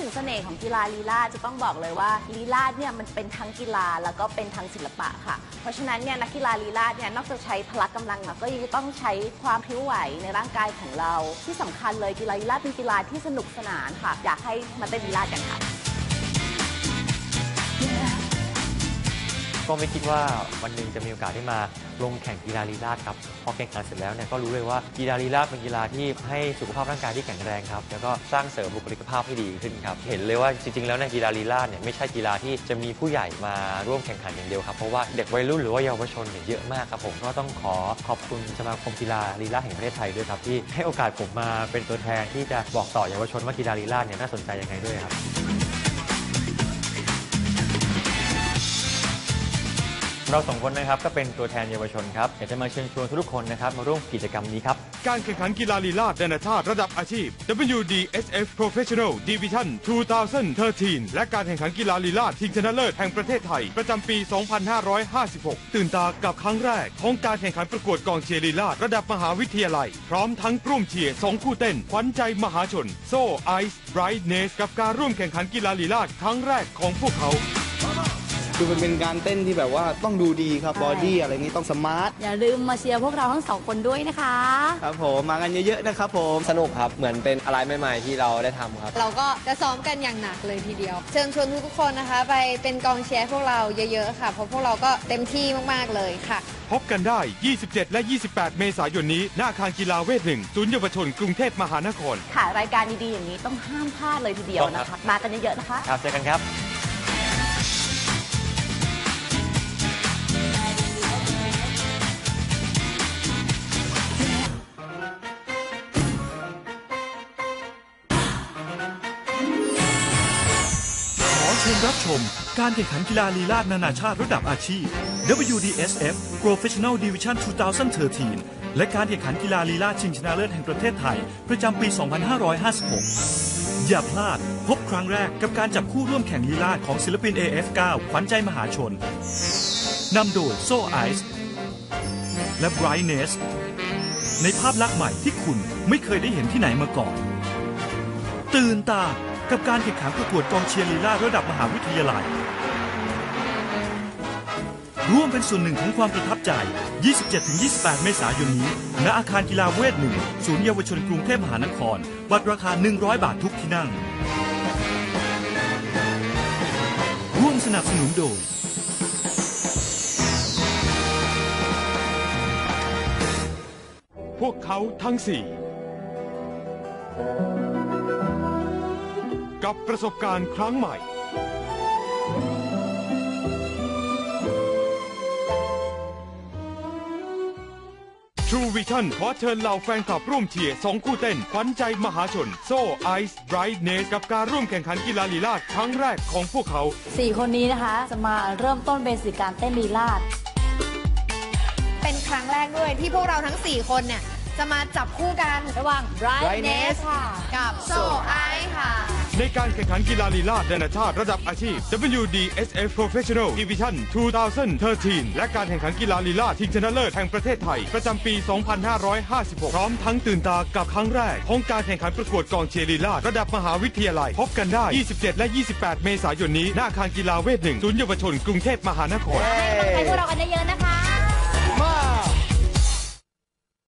ถึงเสน่ห์ของกีฬาลีลาดจะต้องบอกเลยว่าลีลาดเนี่ยมันเป็นทั้งกีฬาแล้วก็เป็นทั้งศิลปะค่ะ เพราะฉะนั้นเนี่ยนักกีฬาลีลาดเนี่ยนอกจากใช้พละกำลังแล้วก็ยังต้องใช้ความพริ้วไหวในร่างกายของเรา ที่สำคัญเลยกีฬาลีลาดเป็นกีฬาที่สนุกสนานค่ะ อยากให้มาเต้นลีลาดกันค่ะ ก็ไม่คิดว่าวันหนึ่งจะมีโอกาสได้มาลงแข่งกีฬาลีลาดครับพอแข่งขันเสร็จแล้วเนี่ยก็รู้เลยว่ากีฬาลีลาดเป็นกีฬาที่ให้สุขภาพร่างกายที่แข็งแรงครับแล้วก็สร้างเสริมบุคลิกภาพให้ดีขึ้นครับเห็นเลยว่าจริงๆแล้วในยกีฬาลีลาดเนี่ยไม่ใช่กีฬาที่จะมีผู้ใหญ่มาร่วมแข่งขันอย่างเดียวครับเพราะว่าเด็กวัยรุ่นหรือว่าเยาวชนเนี่ยเยอะมากครับผมก็ต้องขอขอบคุณสมาคมกีฬาลีลาดแห่งประเทศไทยด้วยครับที่ให้โอกาสผมมาเป็นตัวแทนที่จะบอกต่อเยาวชนว่ากีฬาลีลาดเนี่ยน่าสนใจยังไงด้วยครับ เราสองคนนะครับก็เป็นตัวแทนเยาวชนครับอยากจะมาเชิญชวนทุกคนนะครับมาร่วมกิจกรรมนี้ครับ การแข่งขันกีฬาลีลาดนานาชาติระดับอาชีพ WDSF Professional Division 2013 และการแข่งขันกีฬาลีลาดชิงชนะเลิศแห่งประเทศไทย ประจำปี 2556 ตื่นตากับครั้งแรก ของการแข่งขันประกวดกองเชียร์ลีลาดระดับมหาวิทยาลัย พร้อมทั้งกลุ่มเชียร์สองคู่เต้นขวัญใจมหาชน โซ่ไอซ์ไบรท์เนสกับการร่วมแข่งขันกีฬาลีลาดครั้งแรกของพวกเขา คือมันเป็นการเต้นที่แบบว่าต้องดูดีครับใช่บอดี้อะไรนี้ต้องสมาร์ทอย่าลืมมาเชียร์พวกเราทั้งสองคนด้วยนะคะ ครับผมมากันเยอะๆนะครับผมสนุกครับเหมือนเป็นอะไรใหม่ๆที่เราได้ทำครับ เราก็จะซ้อมกันอย่างหนักเลยทีเดียว เชิญชวนทุกๆคนนะคะ ไปเป็นกองเชียร์ให้พวกเราเยอะๆค่ะ เพราะพวกเราก็เต็มที่มากๆเลยค่ะ พบกันได้ 27 และ 28 เมษายนนี้ หน้าอาคารกีฬาเวทหนึ่งศูนย์เยาวชนกรุงเทพมหานคร ค่ะรายการดีๆอย่างนี้ต้องห้ามพลาดเลยทีเดียวนะคะ มากันเยอะๆนะคะ ครับเจอกันครับ ขอเชิญรับชม การแข่งขันกีฬาลีลาดนานาชาติระดับอาชีพ WDSF Professional Division 2013 และการแข่งขันกีฬาลีลาดชิงชนะเลิศแห่งประเทศไทย ประจำปี 2556 อย่าพลาดพบครั้งแรกกับการจับคู่ร่วมแข่งลีลาดของศิลปิน AF9 ขวัญใจมหาชนนำโดยโซ่ไอซ์และไบรท์เนสในภาพลักษณ์ใหม่ที่คุณไม่เคยได้เห็นที่ไหนมาก่อน ตื่นตา กับการแข่งขันประกวดกองเชียร์ลีลาระดับมหาวิทยาลัย ร่วมเป็นส่วนหนึ่งของความประทับใจ 27-28 เมษายนนี้ ณ อาคารกีฬาเวทหนึ่งศูนย์เยาวชนกรุงเทพมหานคร บัตรราคา 100 บาททุกที่นั่ง ร่วมสนับสนุนโดย พวกเขาทั้งสี่ กับประสบการณ์ครั้งใหม่ True Vision ขอเชิญเหล่าแฟนคลับร่วมเชียร์สองคู่เต้นขวัญใจมหาชน โซ่ไอซ์ไบรท์เนสกับการร่วมแข่งขันกีฬาลีลาดครั้งแรกของพวกเขา สี่คนนี้นะคะ จะมาเริ่มต้นเบสิกการเต้นลีลาดเป็นครั้งแรกด้วยที่พวกเราทั้ง 4 คนเนี่ย จะมาจับคู่กันระหว่าง Brightness ค่ะ กับ So I ค่ะ ในการแข่งขันกีฬาลีลาดนานาชาติระดับอาชีพ WDSF Professional Division 2013 และการแข่งขันกีฬาลีลาดชิงชนะเลิศแห่งประเทศไทย ประจำปี 2556 พร้อมทั้งตื่นตากับครั้งแรก ของการแข่งขันประกวดกองเชียร์ลีลาดระดับมหาวิทยาลัย พบกันได้ 27 และ 28 เมษายนนี้ หน้าอาคารกีฬาเวทหนึ่งศูนย์เยาวชนกรุงเทพมหานคร ให้กำลังใจพวกเรากันเยอะๆนะคะ